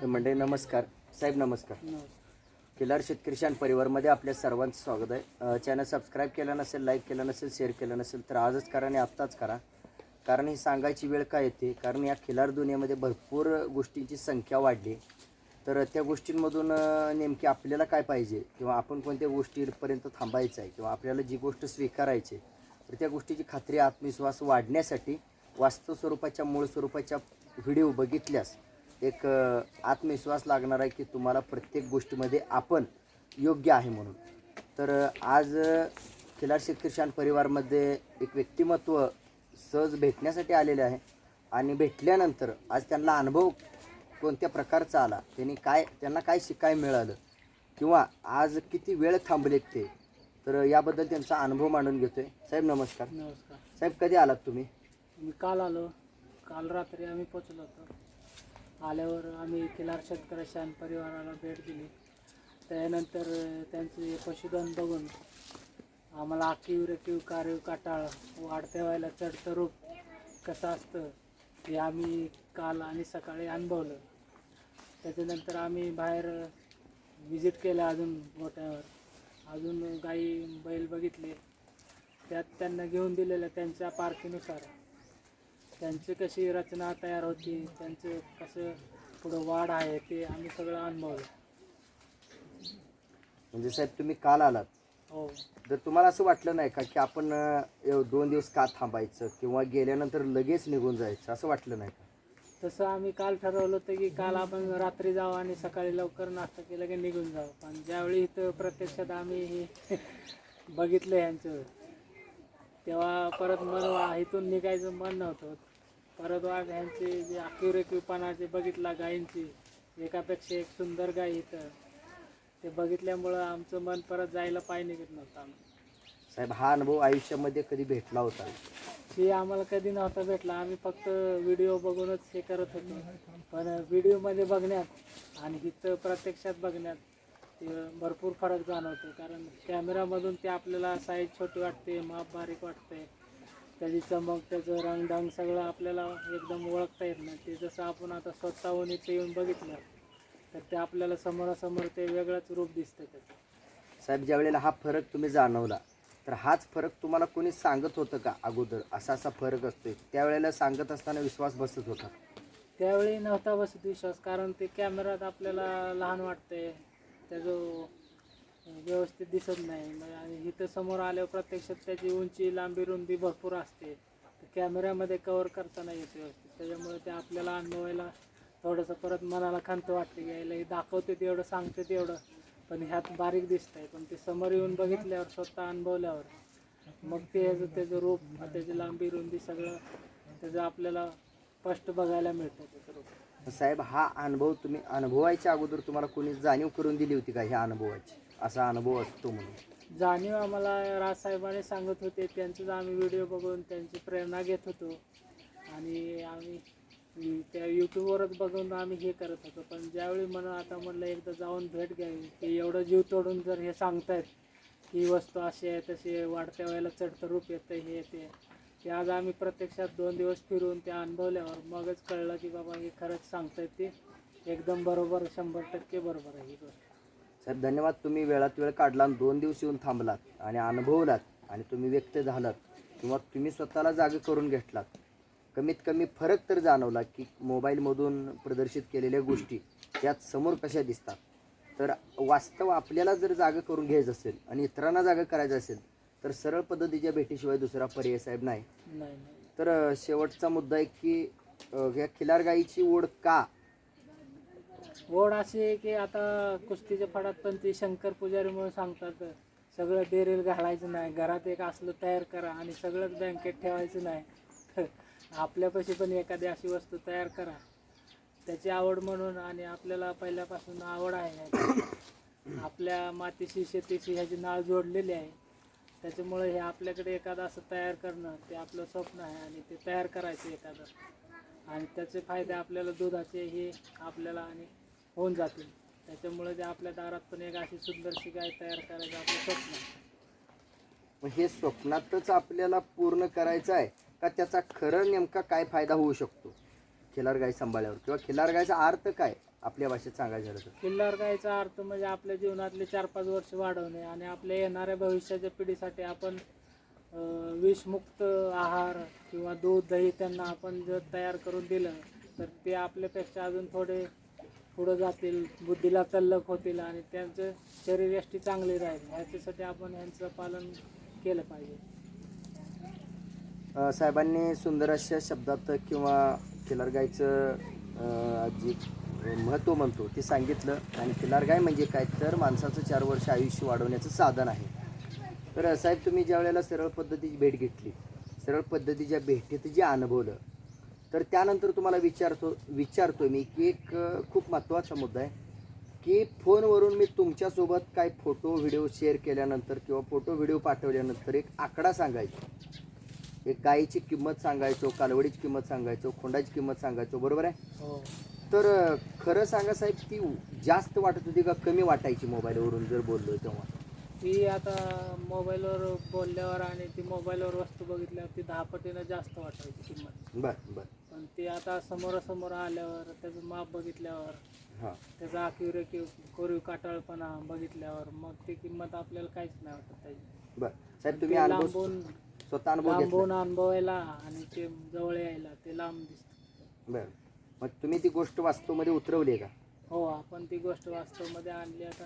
तर मंडळी नमस्कार. साहेब नमस्कार. किल्लार शेतकरी शान परिवारमध्ये आपल्या सर्वांचं स्वागत आहे. चॅनल सबस्क्राईब केलं नसेल लाईक केलं नसेल शेअर केलं नसेल तर आजच करा आणि आत्ताच करा. कारण ही सांगायची वेळ काय येते? कारण या खिलार दुनियेमध्ये भरपूर गोष्टींची संख्या वाढली. तर त्या गोष्टींमधून नेमकी आपल्याला काय पाहिजे? किंवा आपण कोणत्या गोष्टीपर्यंत थांबायचं आहे? किंवा आपल्याला जी गोष्ट स्वीकारायची आहे, तर त्या गोष्टीची खात्री आत्मविश्वास वाढण्यासाठी वास्तव स्वरूपाच्या मूळ स्वरूपाच्या व्हिडिओ बघितल्यास एक आत्मविश्वास लागणार आहे की तुम्हाला प्रत्येक गोष्टीमध्ये आपण योग्य आहे म्हणून. तर आज खिलार शेतकरी शान परिवारमध्ये एक व्यक्तिमत्व सहज भेटण्यासाठी आलेले आहे आणि भेटल्यानंतर आज त्यांना अनुभव कोणत्या प्रकारचा आला त्यांनी काय त्यांना काय शिकाय मिळालं किंवा आज किती वेळ थांबलेत ते तर याबद्दल त्यांचा अनुभव मांडून घेतोय. साहेब नमस्कार. नमस्कार. साहेब कधी आलात तुम्ही? मी काल आलो. काल रात्री आम्ही पोचलो होतो. आल्यावर आम्ही किलार शेतकरी शान परिवाराला भेट दिली. त्यानंतर त्यांचे पशुधन बघून आम्हाला आकीव रेखीव कार्य काटाळ वाढत्या व्हायला चढतं रूप कसं असतं हे आम्ही काल आणि सकाळी अनुभवलं. त्याच्यानंतर आम्ही बाहेर विजिट केलं अजून गोट्यावर. अजून गाई बैल बघितले. त्यात त्यांना घेऊन दिलेलं त्यांच्या पारखीनुसार त्यांची कशी रचना तयार होती त्यांचं कसं पुढं वाढ आहे ते आम्ही सगळं अनुभवलं. म्हणजे साहेब तुम्ही काल आलात. हो. तर तुम्हाला असं वाटलं नाही का की आपण अ, एव- दोन दिवस का थांबायचं किंवा गेल्यानंतर लगेच निघून जायचं असं वाटलं नाही का? तसं आम्ही काल ठरवलं होतं की काल आपण रात्री जाऊ आणि सकाळी लवकर नाश्ता केलं की निघून जाऊ. पण ज्यावेळी इथं प्रत्यक्षात आम्ही हे बघितलं यांचं तेव्हा परत मन वा इथून निघायचं मन नव्हतं. परत वाघ ह्यांचे जे आखिवरेखीवपणा जे बघितला गायींची एकापेक्षा एक सुंदर गाय इथं. ते बघितल्यामुळं आमचं मन परत जायला पाय निघत नव्हतं. आम्हाला साहेब हा अनुभव आयुष्यामध्ये कधी भेटला होता? हे आम्हाला कधी नव्हता भेटला. आम्ही फक्त व्हिडिओ बघूनच हे करत होतो. पण व्हिडिओमध्ये बघण्यात आणि इथं प्रत्यक्षात बघण्यात ते भरपूर फरक जाणवतो. कारण कॅमेरामधून ते आपल्याला साईज छोटी वाटते माप बारीक वाटते. त्याची चमक त्याचं रंगढंग सगळं आपल्याला एकदम ओळखता येत नाही. ते जसं आपण आता स्वतःहून इथे येऊन बघितलं तर ते आपल्याला समोरासमोर ते वेगळंच रूप दिसतं त्याचं. साहेब ज्या वेळेला हा फरक तुम्ही जाणवला तर हाच फरक तुम्हाला कोणी सांगत होतं का अगोदर? असा असा फरक असतोय. त्यावेळेला सांगत असताना विश्वास बसत होता? त्यावेळी नव्हता बसत विश्वास कारण ते कॅमेरात आपल्याला लहान वाटते त्याचं व्यवस्थित दिसत नाही. मग आणि इथं समोर आल्यावर प्रत्यक्षात त्याची उंची लांबी रुंदी भरपूर असते. तर कॅमेऱ्यामध्ये कवर करता नाही येत व्यवस्थित. त्याच्यामुळे ते आपल्याला अनुभवायला थोडंसं परत मनाला खंत वाटते. की यायला हे दाखवते तेवढं सांगते तेवढं पण ह्यात बारीक दिसतंय. पण ते समोर येऊन बघितल्यावर स्वतः अनुभवल्यावर मग ते ह्याचं त्याचं रूप त्याची लांबी रुंदी सगळं त्याचं आपल्याला स्पष्ट बघायला मिळतं त्याचं रूप. साहेब हा अनुभव तुम्ही अनुभवायच्या अगोदर तुम्हाला कोणी जाणीव करून दिली होती का ह्या अनुभवाची? असा अनुभव असतो म्हणून. जाणीव आम्हाला राजसाहेबाने सांगत होते त्यांचंच आम्ही व्हिडिओ बघून त्यांची प्रेरणा घेत होतो. आणि आम्ही त्या यूट्यूबवरच बघून आम्ही हे करत होतो. पण ज्यावेळी म्हणून आता म्हणलं एकदा जाऊन भेट घ्यावी की एवढं जीव तोडून जर हे सांगतायत ही वस्तू अशी आहे तशी आहे वाढत्या वेळेला चढतं रूप येतं हे येते ते आज आम्ही प्रत्यक्षात दोन दिवस फिरून त्या अनुभवल्यावर मगच कळलं की बाबा हे खरंच सांगतायत ते. एकदम बरोबर शंभर टक्के बरोबर आहे ही गोष्ट. साहेब धन्यवाद तुम्ही वेळात वेळ काढला आणि दोन दिवस येऊन थांबलात आणि अनुभवलात आणि तुम्ही व्यक्त झालात किंवा तुम्ही स्वतःला जागे करून घेतलात. कमीत कमी फरक तर जाणवला की मोबाईलमधून प्रदर्शित केलेल्या गोष्टी यात समोर कशा दिसतात. तर वास्तव आपल्याला जर जागा करून घ्यायचं असेल आणि इतरांना जागा करायचं असेल तर सरळ पद्धतीच्या भेटीशिवाय दुसरा पर्याय साहेब नाही. तर शेवटचा मुद्दा आहे की ह्या खिलार गाईची ओढ का ओढ अशी आहे की आता कुस्तीच्या फडात पण ती शंकर पुजारी म्हणून सांगतात सगळं बेरेल घालायचं नाही घरात एक असलं तयार करा आणि सगळंच बँकेत ठेवायचं नाही. आपल्यापाशी पण एखादी अशी वस्तू तयार करा. त्याची आवड म्हणून आणि आपल्याला पहिल्यापासून आवड आहे. ह्याची. आपल्या मातीशी शेतीशी ह्याची नाळ जोडलेली आहे. त्याच्यामुळे हे आपल्याकडे एखादं असं तयार करणं ते आपलं स्वप्न आहे आणि ते तयार करायचं एखादं. आणि त्याचे फायदे आपल्याला दुधाचे हे आपल्याला आणि होऊन जातील. त्याच्यामुळे ते आपल्या दारात पण एक अशी सुंदरशी गाय तयार करायचं आपलं स्वप्न आहे. मग हे स्वप्नातच आपल्याला पूर्ण करायचं आहे का त्याचा खरं नेमका काय फायदा होऊ शकतो? खिलार गाय सांभाळल्यावर किंवा खिलार गायचा अर्थ काय? आपल्या भाषेत सांगायचं झालं तर. किल्लार गायचा अर्थ म्हणजे आपल्या जीवनातले चार पाच वर्ष वाढवणे आणि आपल्या येणाऱ्या भविष्याच्या पिढीसाठी आपण अं, विषमुक्त आहार किंवा दूध दही त्यांना आपण जर तयार करून दिलं तर ते आपल्यापेक्षा अजून थोडे पुढं जातील बुद्धीला तल्लक होतील आणि त्यांचं शरीरयष्टी चांगली राहील. ह्याच्यासाठी आपण यांचं पालन केलं पाहिजे. साहेबांनी सुंदर अशा शब्दात किंवा खिलार गायचं जी महत्त्व म्हणतो ते सांगितलं. आणि खिलार गाय म्हणजे काय? तर माणसाचं चार वर्ष आयुष्य वाढवण्याचं साधन आहे. तर साहेब तुम्ही ज्या वेळेला सरळ पद्धतीची भेट घेतली सरळ पद्धतीच्या भेटीत जे अनुभवलं तर त्यानंतर तुम्हाला विचारतो विचारतो मी की एक खूप महत्त्वाचा मुद्दा आहे की फोनवरून मी तुमच्यासोबत काय फोटो व्हिडिओ शेअर केल्यानंतर किंवा फोटो व्हिडिओ पाठवल्यानंतर एक आकडा सांगायचो. एक गायीची किंमत सांगायचो कालवडीची किंमत सांगायचो खोंडाची किंमत सांगायचो बरोबर आहे? हो. तर खरं सांगा साहेब ती जास्त वाटत होती का कमी वाटायची मोबाईलवरून जर बोललो तेव्हा? ती आता मोबाईलवर बोलल्यावर आणि ती मोबाईलवर वस्तू बघितल्यावर ती दहा पटीनं जास्त वाटायची किंमत. बरं बरं. पण ती आता समोरासमोर आल्यावर त्याचं माप बघितल्यावर हां. त्याचा आकिवरे कि कोरीव काटाळपणा बघितल्यावर मग ती किंमत आपल्याला काहीच नाही वाटत त्याची बरं. साहेब ते तुम्ही अनुभव लांबून स्वतः अनुभव लांबून अनुभवायला आणि ते जवळ यायला ते लांब दिसत. बरं. मग तुम्ही ती गोष्ट वास्तवमध्ये उतरवली आहे का? हो आपण ती गोष्ट वास्तवमध्ये आणली आता.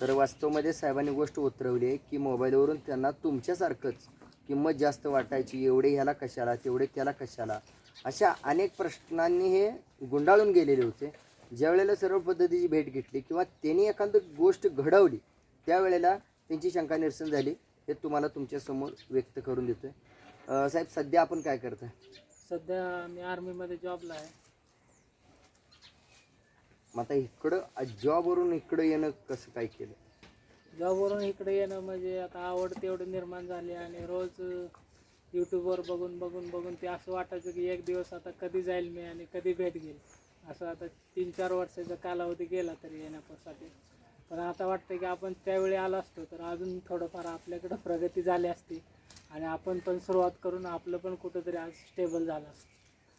तर वास्तवमध्ये साहेबांनी गोष्ट उतरवली आहे की मोबाईलवरून त्यांना तुमच्यासारखंच किंमत जास्त वाटायची एवढे ह्याला कशाला तेवढे त्याला कशाला अशा अनेक प्रश्नांनी हे गुंडाळून गेलेले होते. ज्यावेळेला सर्व पद्धतीची भेट घेतली किंवा त्यांनी एखादी गोष्ट घडवली त्यावेळेला त्यांची शंका निरसन झाली. हे तुम्हाला तुमच्यासमोर व्यक्त करून देतो आहे साहेब सध्या आपण काय करताय? सध्या मी आर्मीमध्ये जॉबला आहे. मग आता इकडं जॉबवरून इकडं येणं कसं काय केलं? जॉबवरून इकडे येणं म्हणजे आता आवड तेवढी निर्माण झाली आणि रोज यूट्यूबवर बघून बघून बघून ते असं वाटायचं की एक दिवस आता कधी जाईल मी आणि कधी भेट घेईल. असं आता तीन चार वर्षाचा कालावधी गेला तरी येण्यासाठी. पण आता वाटतं की आपण त्यावेळी आलो असतो तर अजून थोडंफार आपल्याकडं प्रगती झाली असती आणि आपण पण सुरुवात करून आपलं पण कुठंतरी आज स्टेबल झालं असतं.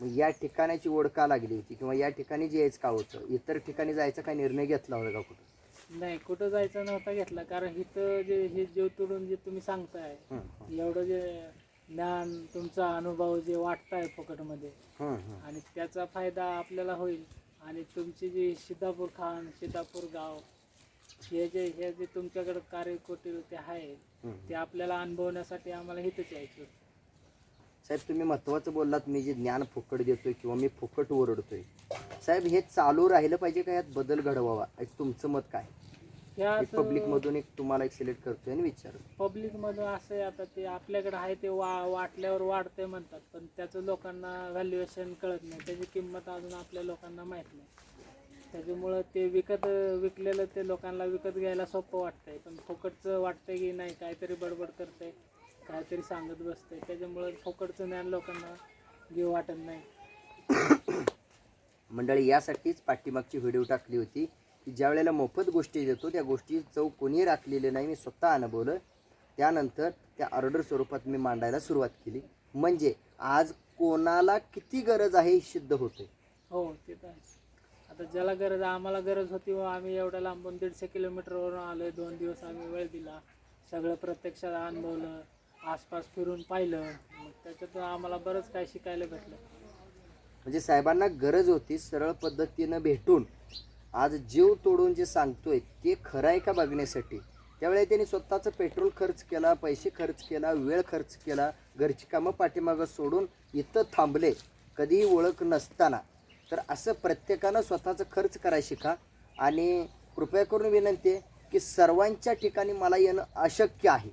मग या ठिकाणाची ओढ का लागली होती? किंवा या ठिकाणी जे यायचं का होतं? इतर ठिकाणी जायचा काय निर्णय घेतला होता का कुठं? नाही कुठं जायचं नव्हता घेतला. कारण इथं जे हे जीव तोडून जे तुम्ही सांगताय हं, हं, एवढं जे ज्ञान तुमचा अनुभव जे वाटताय फुकटमध्ये हं, हं. आणि त्याचा फायदा आपल्याला होईल. आणि तुमची जी सिद्धापूर खान सिद्धापूर गाव हे जे हे जे तुमच्याकडे कार्यकोटी ते आहे हं. ते आपल्याला अनुभवण्यासाठी आम्हाला इथंच यायचं साहेब तुम्ही महत्वाचं बोललात मी जे ज्ञान फुकट देतोय किंवा मी फुकट ओरडतोय. साहेब हे चालू राहिलं पाहिजे का यात बदल घडवावा? एक तुमचं मत काय? एक पब्लिक मधून एक तुम्हाला एक सिलेक्ट करतोय आणि विचार पब्लिक मधून असं आहे आता ते आपल्याकडे आहे ते वा वाटल्यावर वाढतंय म्हणतात पण त्याचं लोकांना व्हॅल्युएशन कळत नाही. त्याची किंमत अजून आपल्या लोकांना माहीत नाही. त्याच्यामुळं ते विकत विकलेलं ते लोकांना विकत घ्यायला सोपं वाटतंय पण फुकटचं वाटतंय की नाही काहीतरी बडबड करतंय. काहीतरी सांगत बसतंय. त्याच्यामुळं फुकटचं ज्ञान लोकांना घेऊ वाटत नाही. मंडळी यासाठीच पाठीमागची व्हिडिओ टाकली होती की ज्या वेळेला मोफत गोष्टी देतो त्या गोष्टी चव कोणी राखलेले नाही. मी स्वतः अनुभवलं. त्यानंतर त्या ऑर्डर स्वरूपात मी मांडायला सुरुवात केली. म्हणजे आज कोणाला किती गरज आहे सिद्ध होते हो ते तर. आता ज्याला गरज आम्हाला गरज होती व आम्ही एवढ्या लांबून दीडशे किलोमीटरवरून आलो आहे दोन दिवस आम्ही वेळ दिला. सगळं प्रत्यक्षात अनुभवलं. आसपास फिरून पाहिलं मग त्याच्यातून आम्हाला बरंच काय शिकायला भेटलं. म्हणजे साहेबांना गरज होती सरळ पद्धतीनं भेटून आज जीव तोडून जे सांगतोय ते खरं आहे का बघण्यासाठी? त्यावेळी त्यांनी स्वतःचं पेट्रोल खर्च केला पैसे खर्च केला वेळ खर्च केला घरची कामं पाठीमागं सोडून इथं थांबले कधीही ओळख नसताना. तर असं प्रत्येकानं स्वतःचं खर्च करायला शिका आणि कृपया करून विनंती आहे की सर्वांच्या ठिकाणी मला येणं अशक्य आहे.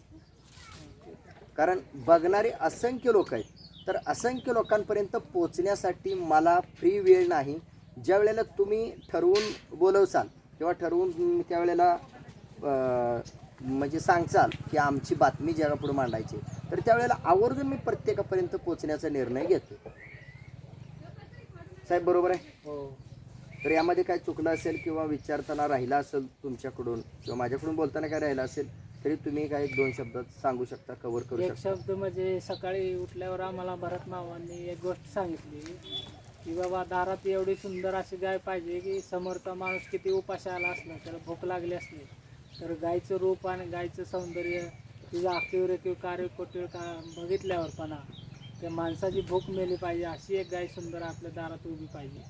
कारण बघणारे असंख्य लोक आहेत. तर असंख्य लोकांपर्यंत पोचण्यासाठी मला फ्री वेळ नाही. ज्या वेळेला तुम्ही ठरवून बोलवसाल किंवा ठरवून त्यावेळेला म्हणजे सांगचाल की आमची बातमी जगापुढे मांडायची तर त्यावेळेला आवर्जून मी प्रत्येकापर्यंत पोचण्याचा निर्णय घेतो. साहेब बरोबर आहे? हो. तर यामध्ये काय चुकलं असेल किंवा विचारताना राहिला असेल तुमच्याकडून किंवा माझ्याकडून बोलताना काय राहिलं असेल तरी तुम्ही काय एक दोन शब्दात सांगू शकता कव्हर करू एक शकता? शब्द म्हणजे सकाळी उठल्यावर आम्हाला भरत मावांनी एक गोष्ट सांगितली की बाबा दारात एवढी सुंदर अशी गाय पाहिजे की समोरचा माणूस किती उपाशी आला असला त्याला भूक लागली असली तर गायचं रूप आणि गायचं सौंदर्य तिचं आखीव रेखीव कार्यकोटीव का बघितल्यावर पणा त्या माणसाची भूक मेली पाहिजे अशी एक गाय सुंदर आपल्या दारात उभी पाहिजे.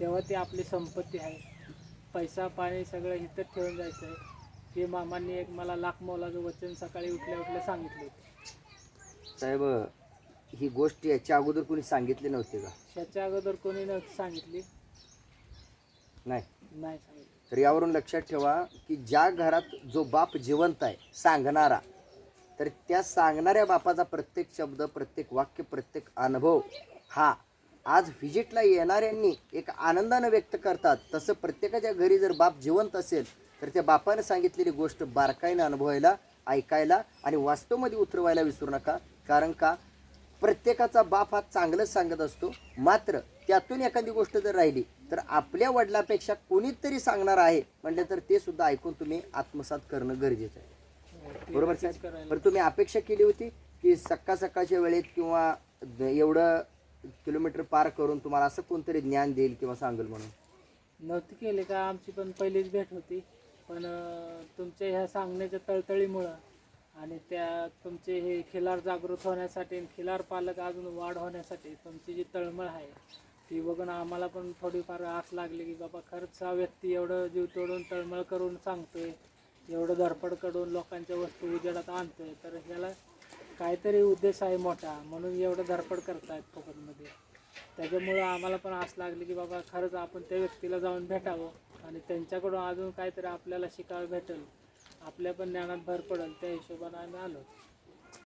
तेव्हा ती आपली संपत्ती आहे. पैसा पाणी सगळं इथं ठेवून जायचं आहे हे मामांनी एक मला लाख मोलाचं वचन सकाळी उठल्या उठल्या सांगितलं होतं. साहेब ही गोष्ट याच्या अगोदर कोणी सांगितली नव्हती का? त्याच्या अगोदर कोणी नव्हती सांगितली. नाही. नाही सांगितलं. तर यावरून लक्षात ठेवा की ज्या घरात जो बाप जिवंत आहे सांगणारा तर त्या सांगणाऱ्या बापाचा प्रत्येक शब्द प्रत्येक वाक्य प्रत्येक अनुभव हा आज व्हिजिटला येणाऱ्यांनी एक आनंदानं व्यक्त करतात. तसं प्रत्येकाच्या घरी जर बाप जिवंत असेल तर त्या बापानं सांगितलेली गोष्ट बारकाईनं अनुभवायला ऐकायला आणि वास्तवमध्ये उतरवायला विसरू नका. कारण का? प्रत्येकाचा बाप हा चांगलंच सांगत असतो. मात्र त्यातून एखादी गोष्ट जर राहिली तर आपल्या वडिलापेक्षा कोणीतरी सांगणार आहे. म्हटलं तर ते सुद्धा ऐकून तुम्ही आत्मसात करणं गरजेचं आहे. बरोबर साहेब? बरं तुम्ही अपेक्षा केली होती की सकाळ सकाळच्या वेळेत किंवा एवढं किलोमीटर पार करून तुम्हाला असं कोणतरी ज्ञान देईल किंवा सांगेल म्हणून? नव्हती केली का? आमची पण पहिलीच भेट होती. पण तुमच्या ह्या सांगण्याच्या तळतळीमुळं आणि त्या तुमचे हे खिलार जागृत होण्यासाठी आणि खिलार पालक अजून वाढ होण्यासाठी तुमची जी तळमळ आहे ती बघून आम्हाला पण थोडीफार आस लागली की बाबा खरंच हा व्यक्ती एवढं जीव तोडून तळमळ करून सांगतोय एवढं धडपड करून लोकांच्या वस्तू उजेडात आणतोय. तर ह्याला काहीतरी उद्देश आहे मोठा म्हणून एवढं धडपड करतायत फुकटमध्ये. त्याच्यामुळं आम्हाला पण आस लागली की बाबा खरंच आपण त्या व्यक्तीला जाऊन भेटावं आणि त्यांच्याकडून अजून काहीतरी आपल्याला शिकावं भेटेल. आपल्या पण ज्ञानात भर पडेल त्या हिशोबाने आम्ही आलो.